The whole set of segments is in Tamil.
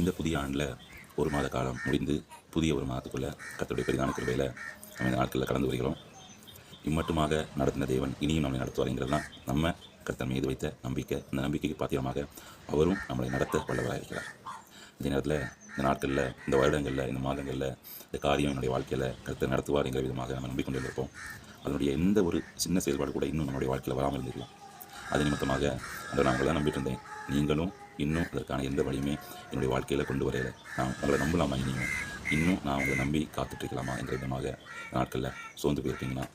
இந்த புதிய ஆண்டில் ஒரு மாத காலம் முடிந்து புதிய ஒரு மாதத்துக்குள்ளே கர்த்தருடைய பெரிதான கிருபையில் நம்ம இந்த நாட்களில் கடந்து வருகிறோம். இம்மட்டுமாக நடத்தின தேவன் இனியும் நம்மை நடத்துவாருங்கிறதெல்லாம் நம்ம கர்த்தன் மீது வைத்த நம்பிக்கை. அந்த நம்பிக்கைக்கு பாத்திரமாக அவரும் நம்மளை நடத்த வல்லவராக இருக்கிறார். இதே நேரத்தில் இந்த நாட்களில் இந்த வருடங்களில் இந்த மாதங்களில் இந்த காரியம் என்னுடைய வாழ்க்கையில் கருத்தை நடத்துவாருங்கிற விதமாக நம்ம நம்பிக்கொண்டு இருப்போம் அதனுடைய எந்த ஒரு சின்ன செயல்பாடு கூட இன்னும் நம்முடைய வாழ்க்கையில் வராமல் இருந்திருக்கலாம். அது நிமித்தமாக அந்த நான் உங்களை தான் நம்பிட்டு இருந்தேன். நீங்களும் இன்னும் அதற்கான எந்த வழியுமே என்னுடைய வாழ்க்கையில் கொண்டு வரையில நான் உங்களை நம்பலாமா இனியும் இன்னும் நான் உங்களை நம்பி காத்துட்ருக்கலாமா என்ற விதமாக நாட்களில் சோர்ந்து போயிருக்கீங்கன்னா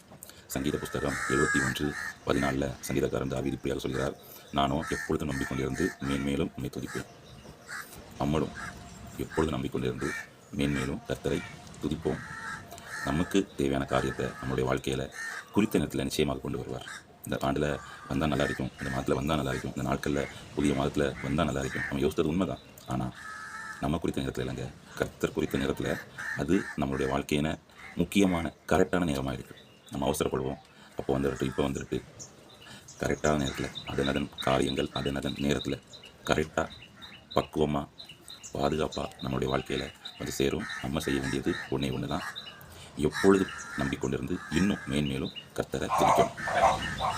சங்கீத புஸ்தகம் எழுபத்தி ஒன்று பதினாலில் சங்கீதக்காரன் தாவீது இப்படியாக சொல்கிறார் நானும் எப்பொழுதும் நம்பிக்கொண்டிருந்து மேன்மேலும் உண்மை துதிப்பேன். நம்மளும் எப்பொழுதும் நம்பிக்கொண்டிருந்து மேன்மேலும் கர்த்தரை துதிப்போம். நமக்கு தேவையான காரியத்தை நம்மளுடைய வாழ்க்கையில் குறித்த நேரத்தில் நிச்சயமாக கொண்டு வருவார். இந்த ஆண்டில் வந்தால் நல்லா இருக்கும் இந்த மாதத்தில் வந்தால் நல்லா இருக்கும் இந்த நாட்களில் புதிய மாதத்தில் வந்தால் நல்லா இருக்கும் நம்ம யோசித்தது உண்மைதான். ஆனால் நம்ம குறித்த நேரத்தில் இல்லைங்க. கர்த்தர் குறித்த நேரத்தில் அது நம்மளுடைய வாழ்க்கையின முக்கியமான கரெக்டான நேரமாக இருக்குது நம்ம அவசரப்படுவோம். அப்போ வந்துருக்கு இப்போ வந்துருக்கு கரெக்டான நேரத்தில் அதன் அதன் காரியங்கள் அதன் அதன் நேரத்தில் கரெக்டாக பக்குவமாக பாதுகாப்பாக நம்மளுடைய வாழ்க்கையில் வந்து சேரும். நம்ம செய்ய வேண்டியது ஒன்றே ஒன்று தான் எப்பொழுது நம்பிக்கொண்டிருந்து இன்னும் மேன்மேலும் கர்த்தரை திரிக்கணும்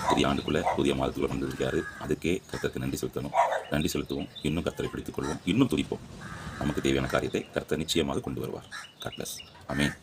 புதிய ஆண்டுக்குள்ளே புதிய மாதத்துக்குள்ளே வந்திருக்காரு அதுக்கே கர்த்தருக்கு நன்றி செலுத்தணும். நன்றி செலுத்துவோம். இன்னும் கர்த்தரை பிடித்துக் கொள்வோம் இன்னும் துடிப்போம் நமக்கு தேவையான காரியத்தை கர்த்தர் நிச்சயமாக கொண்டு வருவார். கட்லஸ் அமேன்